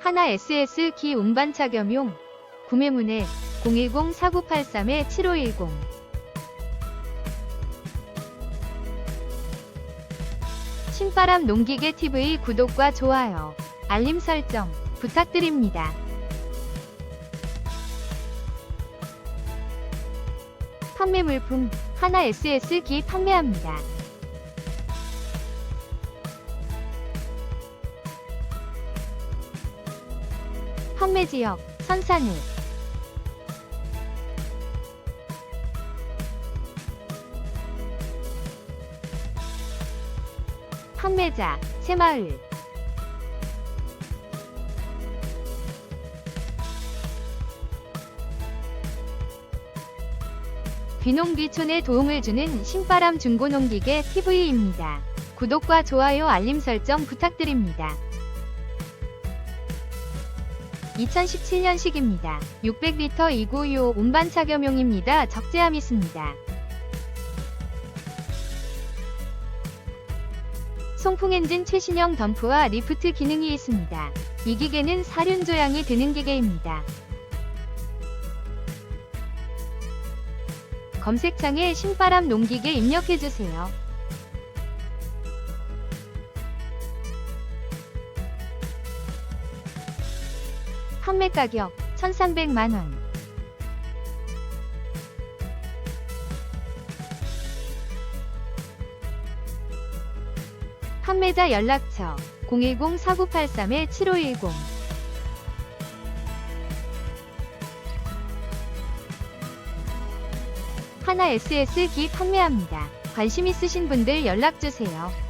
하나 SS 기 운반 착염용 구매문의 010-4983-7510 신바람 농기계 TV 구독과 좋아요, 알림 설정 부탁드립니다. 판매 물품 하나 SS 기 판매합니다. 판매 지역 선산읍 판매자 새마을 귀농귀촌에 도움을 주는 신바람 중고농기계 TV입니다. 구독과 좋아요 알림 설정 부탁드립니다. 2017년식입니다. 600리터 296 운반 착염용입니다. 적재함 있습니다. 송풍 엔진 최신형 덤프와 리프트 기능이 있습니다. 이 기계는 사륜 조향이 되는 기계입니다. 검색창에 신바람 농기계 입력해주세요. 판매 가격 1,300만 원. 판매자 연락처 010-4983-7510 하나 SS 기 판매합니다. 관심 있으신 분들 연락주세요.